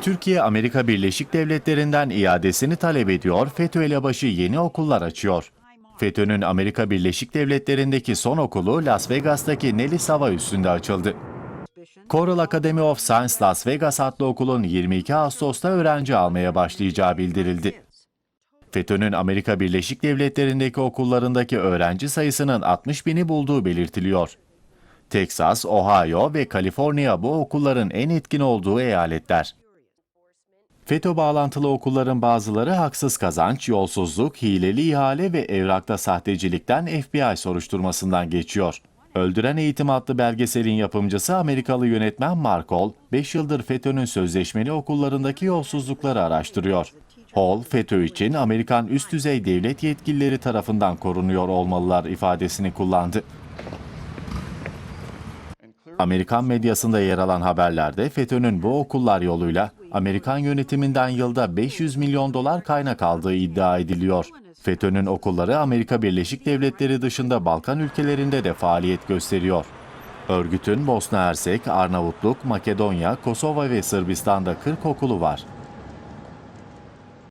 Türkiye, Amerika Birleşik Devletleri'nden iadesini talep ediyor, FETÖ elebaşı yeni okullar açıyor. FETÖ'nün Amerika Birleşik Devletleri'ndeki son okulu Las Vegas'taki Nellis Hava Üssü'nde açıldı. Coral Academy of Science Las Vegas adlı okulun 22 Ağustos'ta öğrenci almaya başlayacağı bildirildi. FETÖ'nün Amerika Birleşik Devletleri'ndeki okullarındaki öğrenci sayısının 60 bini bulduğu belirtiliyor. Texas, Ohio ve Kaliforniya bu okulların en etkin olduğu eyaletler. FETÖ bağlantılı okulların bazıları haksız kazanç, yolsuzluk, hileli ihale ve evrakta sahtecilikten FBI soruşturmasından geçiyor. Öldüren Eğitim adlı belgeselin yapımcısı Amerikalı yönetmen Mark Hall, 5 yıldır FETÖ'nün sözleşmeli okullarındaki yolsuzlukları araştırıyor. Hall, FETÖ için Amerikan üst düzey devlet yetkilileri tarafından korunuyor olmalılar ifadesini kullandı. Amerikan medyasında yer alan haberlerde FETÖ'nün bu okullar yoluyla Amerikan yönetiminden yılda 500 milyon dolar kaynak aldığı iddia ediliyor. FETÖ'nün okulları Amerika Birleşik Devletleri dışında Balkan ülkelerinde de faaliyet gösteriyor. Örgütün Bosna Hersek, Arnavutluk, Makedonya, Kosova ve Sırbistan'da 40 okulu var.